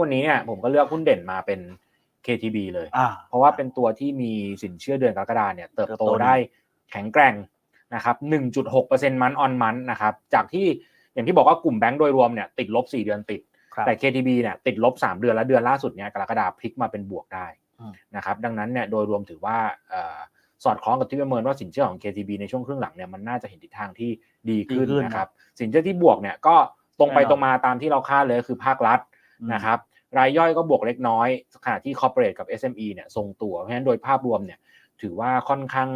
วันนี้เนี่ยผมก็เลือกหุ้นเด่นมาเป็น KTB เลยอ่าเพราะว่าเป็นตัวที่มีสินเชื่อเดือนกรกฎาเนี่ยเติบเติบโตโตดีได้แข็งแกร่งนะครับ1.6%มันออนมันนะครับ จากที่อย่างที่บอกว่ากลุ่มแบงก์โดยรวมเนี่ยติดลบ 4 เดือนติดครับแต่ KTB เนี่ยติดลบ 3 เดือนและเดือนล่าสุดเนี่ยกรกฎาพลิกมาเป็นบวกได้อืมนะครับดังนั้นเนี่ยโดยรวมถือว่าเอ่อสอดคล้องกับที่ประเมินว่าสินเชื่อของ KTB ในช่วงครึ่งหลังเนี่ยมันน่าจะเห็นทิศทางที่ดีขึ้นดีขึ้นนะครับสินเชื่อที่บวกเนี่ยก็ตรงไปแน่นอนตรงมาตามที่เราคาดเลยคือภาครัฐอืม นะครับรายย่อยก็บวกเล็กน้อยขณะที่ corporate กับ SME เนี่ยทรงตัว เพราะฉะนั้นโดยภาพรวมเนี่ยถือว่าค่อนข้าง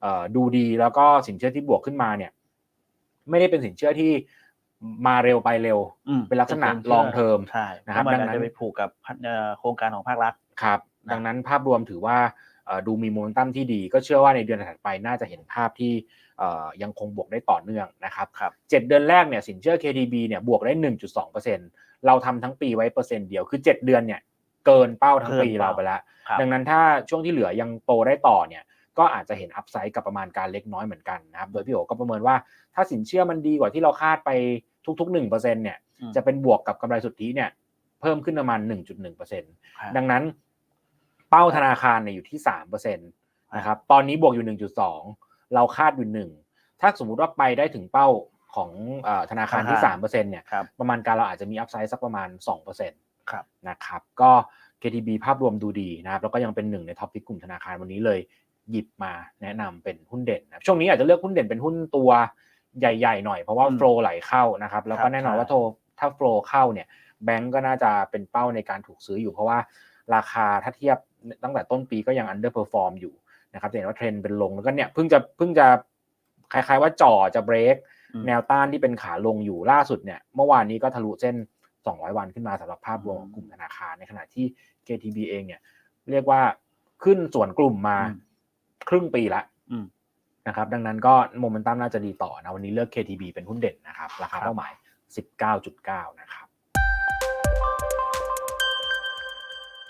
เอ่อดูดีแล้วก็สินเชื่อที่บวกขึ้นมาเนี่ยไม่ได้เป็นสินเชื่อที่มาเร็วไปเร็วอืมเป็นลักษณะเป็น long term ใช่นะครับเพามันดังนั้นอาจจะไปผูกกับพัฒเอ่อโครงการของภาครัฐครับนะดังนั้นภาพรวมถือว่าเอ่อ ดูมีโมเมนตัมที่ดี ก็เชื่อว่าในเดือนถัดไปน่าจะเห็นภาพที่เอ่อยังคงบวกได้ต่อเนื่องนะครับครับเจ็ดเดือนแรกเนี่ยสินเชื่อ KTB เนี่ยบวกได้ 1.2%เราทำทั้งปีไว้เปอร์เซ็นต์เดียวคือ 7 เดือนเนี่ยเกินเป้าทั้งปีเกินเป้าเราไปแล้วครับดังนั้นถ้าช่วงที่เหลือยังโตได้ต่อเนี่ยก็อาจจะเห็นอัพไซด์กับประมาณการเล็กน้อยเหมือนกันนะครับ โดยพี่โอก็ประเมินว่าถ้าสินเชื่อมันดีกว่าที่เราคาดไปทุกๆ1%เนี่ยอืมจะเป็นบวกกับกำไรสุทธิเนี่ยเพิ่มขึ้นประมาณ 1.1%ครับดังนั้น เป้าธนาคารเนี่ยอยู่ที่3%นะครับตอนนี้บวกอยู่1.2เราคาดอยู่1ถ้าสมมุติว่าไปได้ถึงเป้าของเออธนาคารที่ธนาคาร3%เนี่ยครับประมาณการเราอาจจะมีอัพไซด์สักประมาณ2%ครับนะครับก็ KTB ภาพรวมดูดีนะครับแล้วก็ยังเป็นหนึ่งในท็อปพิกกลุ่มธนาคารวันนี้เลยหยิบมาแนะนำเป็นหุ้นเด่นนะครับช่วงนี้อาจจะเลือกหุ้นเด่นเป็นหุ้นตัวใหญ่ๆหน่อยเพราะว่าอืมโฟลไหลเข้านะครับแล้วคก็รับแน่นอนใช่ว่าโทถ้าโฟลเข้าเนี่ยแบงก์ก็น่าจะเป็นเป้าในการถูกซื้ออยู่เพราะว่าราคาถ้าเทียบ ตั้งแต่ต้นปีก็ยัง underperform อยู่นะครับจะเห็นว่าเทรนด์เป็นลงแล้วก็เนี่ยเพิ่งจะเพิ่งจะคล้ายๆว่าจ่อจะเบรกอืมแนวต้านที่เป็นขาลงอยู่ล่าสุดเนี่ยเมื่อวานนี้ก็ทะลุเส้น 200 วันขึ้นมาสำหรับภาพรวมของกลุ่มธนาคารในขณะที่ KTB เองเนี่ย เรียกว่าขึ้นส่วนกลุ่มมาอืมครึ่งปีละอืมนะครับ ดังนั้นก็โมเมนตัมน่าจะดีต่อนะวันนี้เลือก KTB เป็นหุ้นเด่นนะครับ ราคาครับเป้าหมาย 19.9 นะครับ